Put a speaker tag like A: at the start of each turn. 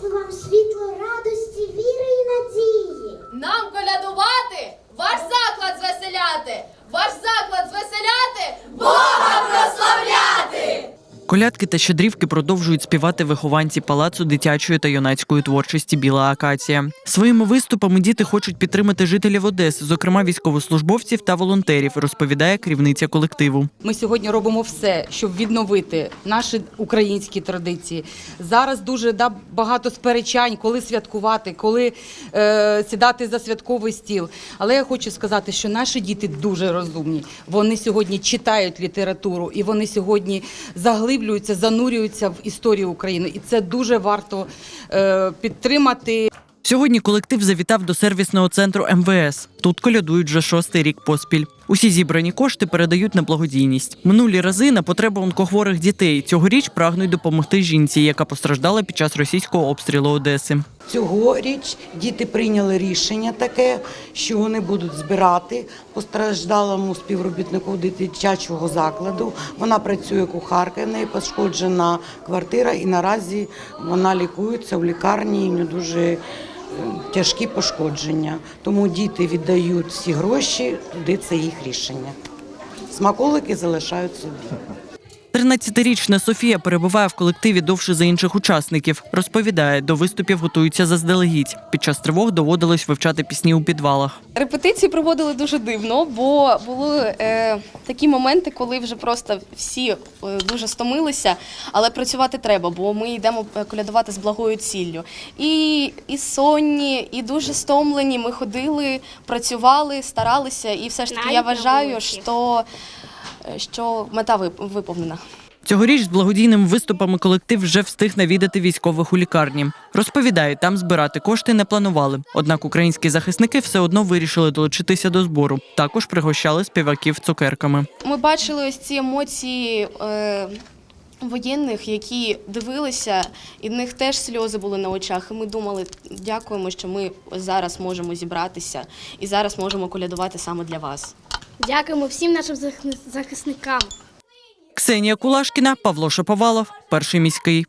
A: принесли вам світло радості, віри і надії.
B: Нам колядувати,
C: Колядки та щедрівки продовжують співати вихованці палацу дитячої та юнацької творчості Біла Акація. Своїми виступами діти хочуть підтримати жителів Одеси, зокрема військовослужбовців та волонтерів, розповідає керівниця колективу.
D: Ми сьогодні робимо все, щоб відновити наші українські традиції. Зараз дуже да, багато сперечань, коли святкувати, коли е, сідати за святковий стіл. Але я хочу сказати, що наші діти дуже розумні. Вони сьогодні читають літературу і вони сьогодні заглиблюються, занурюються в історію України. І це дуже варто е, підтримати.
C: Сьогодні колектив завітав до сервісного центру МВС. Тут колядують вже шостий рік поспіль. Усі зібрані кошти передають на благодійність. Минулі рази на потреби онкохворих дітей. Цьогоріч прагнуть допомогти жінці, яка постраждала під час російського обстрілу Одеси.
E: Цьогоріч діти прийняли рішення таке, що вони будуть збирати постраждалому співробітнику дитячого закладу. Вона працює кухаркою, в неї пошкоджена квартира, і наразі вона лікується в лікарні. в дуже е, тяжкі пошкодження. Тому діти віддають всі гроші, туди це їх рішення. Смаколики залишають собі.
C: 13-річна Софія перебуває в колективі довше за інших учасників. Розповідає, до виступів готуються заздалегідь. Під час тривог доводилось вивчати пісні у підвалах.
F: Репетиції проводили дуже дивно, бо були е, такі моменти, коли вже просто всі е, дуже стомилися, але працювати треба, бо ми йдемо е, колядувати з благою ціллю. І, і сонні, і дуже стомлені. Ми ходили, працювали, старалися, і все ж таки я вважаю, що, що мета вип- виповнена.
C: Цьогоріч з благодійними виступами колектив вже встиг навідати військових у лікарні. Розповідає, там збирати кошти не планували. Однак українські захисники все одно вирішили долучитися до збору. Також пригощали співаків цукерками.
F: Ми бачили ось ці емоції. Е, Воєнних, які дивилися, і в них теж сльози були на очах. І ми думали, дякуємо, що ми зараз можемо зібратися і зараз можемо колядувати саме для вас.
A: Дякуємо всім нашим захисникам.
C: Ксенія Кулашкіна, Павло Шаповалов, перший міський.